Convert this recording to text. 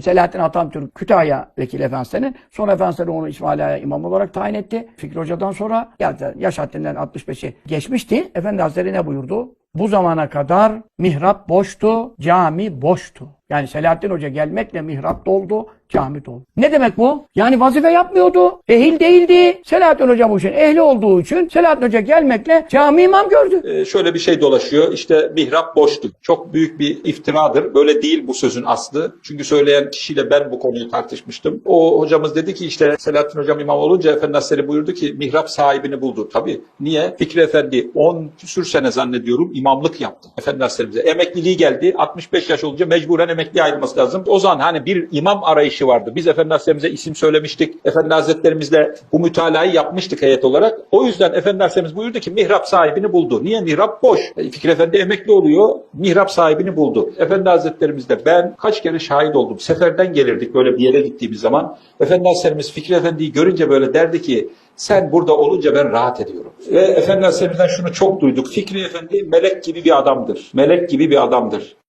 Selahattin Atamtürk Kütahya Vekili Efendisi'nin sonra Efendisi onu İsmail Ağa'ya imam olarak tayin etti. Fikri Hoca'dan sonra geldi. Yaş haddinden 65'i geçmişti. Efendi Hazretleri ne buyurdu? Bu zamana kadar mihrap boştu, cami boştu. Yani Selahattin Hoca gelmekle mihrap doldu, cami doldu. Ne demek bu? Yani vazife yapmıyordu. Ehil değildi. Selahattin Hoca bu işin ehli olduğu için Selahattin Hoca gelmekle cami imam gördü. Ee, şöyle bir şey dolaşıyor. İşte mihrap boştu. Çok büyük bir iftiradır. Böyle değil bu sözün aslı. Çünkü söyleyen kişiyle ben bu konuyu tartışmıştım. O hocamız dedi ki işte Selahattin hocam imam olunca Efendi Hazretleri buyurdu ki mihrap sahibini buldu. Tabii. Niye? Fikri Efendi 10 küsür sene zannediyorum imamlık yaptı. Efendi Hazretlerimize. Emekliliği geldi. 65 yaş olunca mecburen emekliye ayrılması lazım. O zaman hani bir imam arayışı vardı. Biz Efendi Hazretlerimize isim söylemiştik. Efendi Hazretlerimizle bu mütalayı yapmıştık heyet olarak. O yüzden Efendi Hazretlerimiz buyurdu ki mihrap sahibini buldu. Niye? Mihrap boş. E, Fikri Efendi emekli oluyor. Mihrap sahibini buldu. Efendi Hazretlerimizde ben kaç kere şahit oldum. Seferden gelirdik böyle bir yere gittiğimiz zaman. Efendi Hazretlerimiz Fikri Efendi'yi görünce böyle derdi ki sen burada olunca ben rahat ediyorum. Ve Efendi Hazretlerimizden şunu çok duyduk. Fikri Efendi melek gibi bir adamdır. Melek gibi bir adamdır.